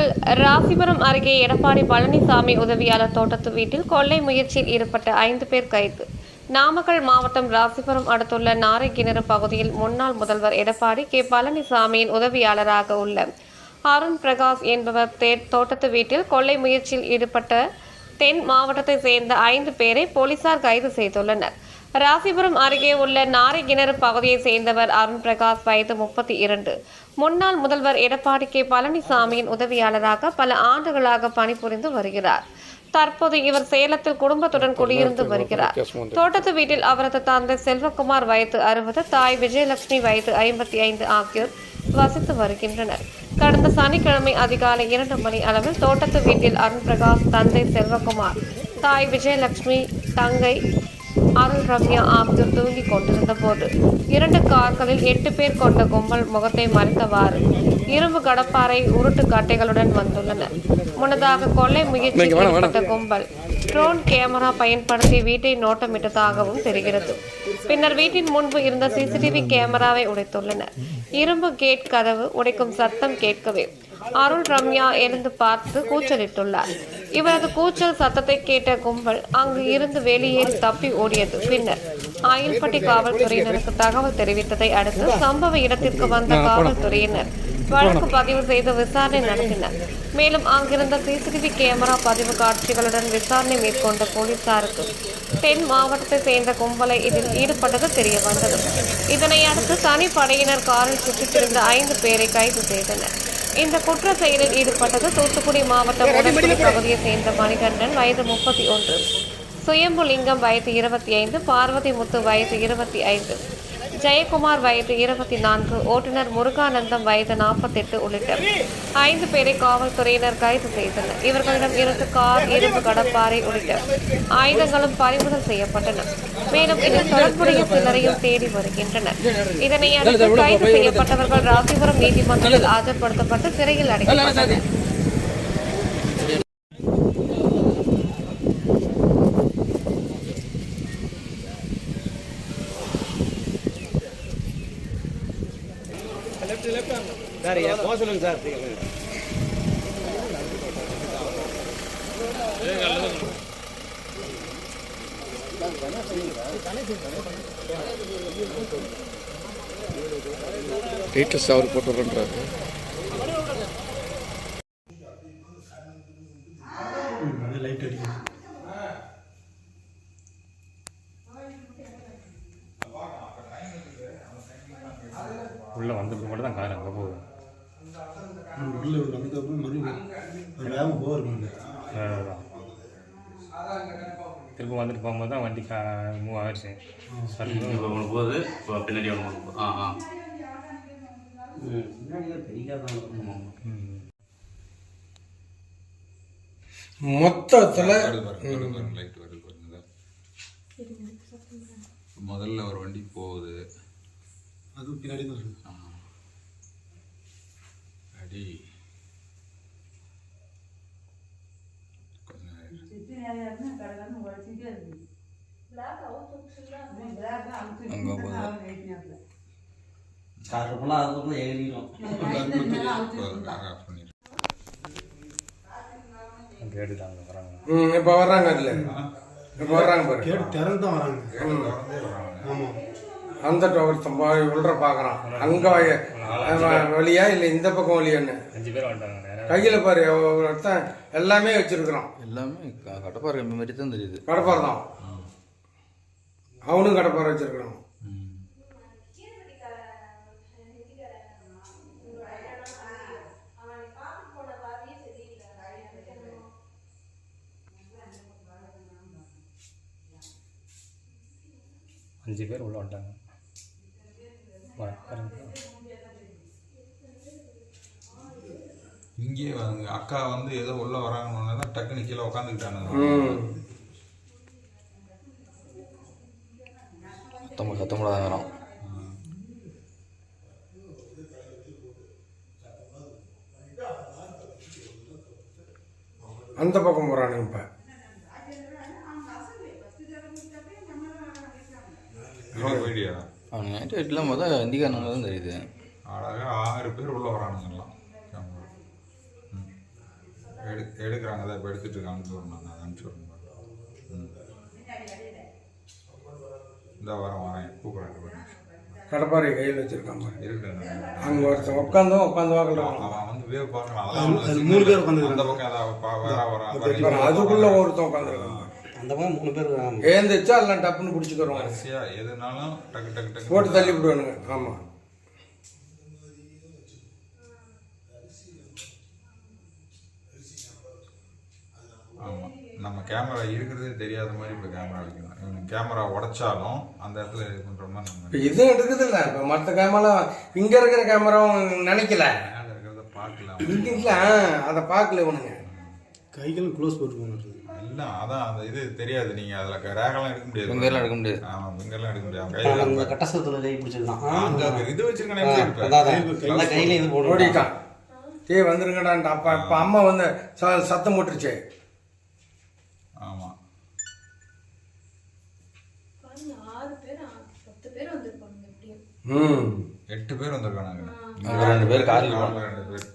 நாமக்கல் ராசிபுரம் அருகே எடப்பாடி பழனிசாமி உதவியாளர் தோட்டத்து வீட்டில் கொள்ளை முயற்சியில் ஈடுபட்ட ஐந்து பேர் கைது. நாமக்கல் மாவட்டம் ராசிபுரம் அடுத்துள்ள நாரைக்கிணறு பகுதியில் முன்னாள் முதல்வர் எடப்பாடி கே. பழனிசாமியின் உதவியாளராக உள்ள அருண் பிரகாஷ் என்பவர் தே- தோட்டத்து வீட்டில் கொள்ளை முயற்சியில் ஈடுபட்ட தென் மாவட்டத்தை சேர்ந்த ஐந்து பேரை போலீசார் கைது செய்துள்ளனர். ராசிபுரம் அருகே உள்ள நாரைக்கிணறு பகுதியை சேர்ந்தவர் அருண் பிரகாஷ் வயது முப்பத்தி இரண்டு. முன்னாள் முதல்வர் எடப்பாடி கே. பழனிசாமியின் உதவியாளராக பல ஆண்டுகளாக பணிபுரிந்து வருகிறார். தற்போது இவர் சேலத்தில் குடும்பத்துடன் குடியிருந்து வருகிறார். தோட்டத்து வீட்டில் அவரது தந்தை செல்வகுமார் வயது அறுபது தாய் விஜயலட்சுமி வயது ஐம்பத்தி ஐந்து ஆகியோர் வசித்து வருகின்றனர். கடந்த சனிக்கிழமை அதிகாலை இரண்டு மணி அளவில் தோட்டத்து வீட்டில் அருண் பிரகாஷ் தந்தை செல்வகுமார் தாய் விஜயலட்சுமி தங்கை அருள் ரம்யா ஆகியோர் தூங்கிக் கொண்டிருந்த போது இரண்டு கார்களில் எட்டு பேர் கொண்ட கும்பல் முகத்தை மறைத்தவாறு இரும்பு கடப்பாறை உருட்டு கட்டைகளுடன் வந்துள்ளனர் முன்னதாக கொள்ளை முயற்சியில் ஈடுபட்ட கும்பல் ட்ரோன் கேமரா பயன்படுத்தி வீட்டை நோட்டமிட்டதாகவும் தெரிகிறது. பின்னர் வீட்டின் முன்பு இருந்த சிசிடிவி கேமராவை உடைத்துள்ளனர் இரும்பு கேட் கதவு உடைக்கும் சத்தம் கேட்கவே அருள் ரம்யா எழுந்து பார்த்து கூச்சலிட்டுள்ளார். இவரது கூச்சல் சத்தத்தை கேட்ட கும்பல் அங்கு இருந்து வெளியேறி தப்பி ஓடியது. பின்னர் ஆயில்பட்டி காவல்துறையினருக்கு தகவல் தெரிவித்ததை அடுத்து சம்பவ இடத்திற்கு வந்த காவல்துறையினர் வழக்கு பதிவு செய்து விசாரணை நடத்தினர். மேலும் அங்கிருந்த சிசிடிவி கேமரா பதிவு காட்சிகளுடன் விசாரணை மேற்கொண்ட போலீசாருக்கு தென் மாவட்டத்தை சேர்ந்த கும்பலை இதில் ஈடுபட்டது தெரிய வந்தது. இதனை அடுத்து தனிப்படையினர் காரில் சுற்றித் திரிந்த ஐந்து பேரை கைது செய்தனர். இந்த குற்ற செயலில் ஈடுபட்டது தூத்துக்குடி மாவட்டம் உடன்குடி பகுதியை சேர்ந்த மணிகண்டன் வயது முப்பத்தி ஒன்று. சுயம்புலிங்கம் வயது இருபத்தி ஐந்து. பார்வதி முத்து வயது இருபத்தி ஐந்து. ஜெயக்குமார் வயது இருபத்தி நான்கு ஓட்டுநர் முருகானந்தம் வயது நாற்பத்தெட்டு உள்ளிட்ட ஐந்து பேரை காவல்துறையினர் கைது செய்தனர். இவர்களிடம் இருந்து கார் இரும்பு கடப்பாறை உள்ளிட்ட ஆயுதங்களும் பறிமுதல் செய்யப்பட்டன. மேலும் இதில் தொடர்புடைய சிலரையும் தேடி வருகின்றனர். இதனை அடுத்து கைது செய்யப்பட்டவர்கள் ராசிபுரம் நீதிமன்றத்தில் ஆஜர்படுத்தப்பட்டு சிறையில் அடைக்கப்பட்டனர். சார் ஏன் போக சொல்லுங்க சார். டீட்டெயில்ஸ் அவர் போட்டு விட்றாரு லைட் அடிக்கும் உள்ளே வந்ததுக்கு மட்டும் தான் கார் அங்கே போகுது உள்ள ஒரு வந்து அப்புறம் மறுபடியும் அது வேகம் போகிறோம் அதான். திரும்ப வந்துட்டு போகும்போது தான் வண்டி கா மூவ் ஆகிடுச்சு ஒன்று போகுது. இப்போ பின்னாடி ஒன்று ஆ ஆ. மொத்தத்தில் முதல்ல ஒரு வண்டி போகுது. அதுவும் பின்னாடி தான் அடி போனால் அதுக்குள்ள ஏறிடும் வராங்க ம் இப்போ வர்றாங்க அதில் இப்போ வர்றாங்க பாரு கேட்டு திறந்து தான் வராங்க ஆமாம் அந்த போய் உள்ள பார்க்குறான் அங்கே வழியா இல்லை இந்த பக்கம் வழியான்னு அஞ்சு பேர் வந்துட்டாங்க கையில் பாரு ஒருத்தன் எல்லாமே வச்சிருக்கிறான். எல்லாமே கடப்பாறை கம்பி மாதிரி தான் தெரியுது. கடப்பாறை தான். அவனும் கடப்பாறை வச்சிருக்கிறான். அஞ்சு பேர் உள்ளே வந்துட்டாங்க. இங்கேயே வந்து அக்கா வந்து ஏதோ உள்ள வராங்கன்னு தான் டக்குனு கீழே உட்காந்துக்கிட்டானுங்க ம். சத்தம் சத்தம் தான் வரும் அந்த பக்கம் போகிறானுங்க இப்போ. போயிடியா அவனுங்க நைட்டு இல்லாமல் தான் இந்திக்காரங்க தான் தெரியுது. அழகா ஆறு பேர் உள்ள வரானுங்கலாம் எடு எடுக்கிறாங்க. தான் இப்போ எடுத்துட்டு இருக்காங்க. அனுப்பிச்சு விடணும். நான் அனுப்பிச்சு விடணும். இந்த வரேன் வரேன். கூப்பிட்றேன் கடப்பாறை கையில் இருக்குங்க அங்கே ஒருத்தன் உட்காந்தும் உட்காந்து வாக்கலாம் அவன் வந்து வேவ் பார்க்கலாம் அது- மூணு பேர் உட்காந்துருக்காங்க. வர அதுக்குள்ள ஒருத்தன் உட்காந்துருக்கான் அந்த பக்கம் மூணு பேர் ஆமா. ஏந்திரிச்சா எல்லாம் டப்புன்னு பிடிச்சிக்கிறோம் வரிசையா எதுனாலும் டக்கு டக்கு டக்கு போட்டு தள்ளி விடுவானுங்க. ஆமாம் ஆமா. நம்ம கேமரா இருக்கிறதே தெரியாத மாதிரி இப்போ கேமரா இவனுக்கு கேமரா உடைச்சாலும் அந்த இடத்துல இது பண்ற மாதிரி நம்ம இப்போ இதுவும் எடுக்குது இல்லை இப்போ மற்ற கேமராலாம் இங்கே இருக்கிற கேமராவும் நினைக்கல. இருக்கிறத பார்க்கலாம்? இல்லை. அதை பார்க்கல இவனுங்க. கைகளும் க்ளோஸ் போட்டுருவாங்க எல்லாம் அதான் அந்த இது தெரியாது. நீங்க அதுல ரேகெல்லாம் எடுக்க முடியாது. ஃபிங்கர்லாம் எடுக்க முடியாது. ஆமா ஃபிங்கர்லாம் எடுக்க முடியாது. அவன் அந்த கையில கட்டசத்துல கை அங்க. இது வச்சிருக்கானே எப்படி கையில இது ஓடிட்டான் டேய் வந்துருங்கடான்ட்டு அப்போ இப்போ அம்மா வந்து ச- சத்தம் போட்டுருச்சு. ஆமா. ஆறு பேர் பத்து பேர் வந்திருப்பாங்க எப்படியும் ம். எட்டு பேர் வந்திருக்கானுங்க. ரெண்டு பேர் கார்ல கார்ல ரெண்டு பேர்.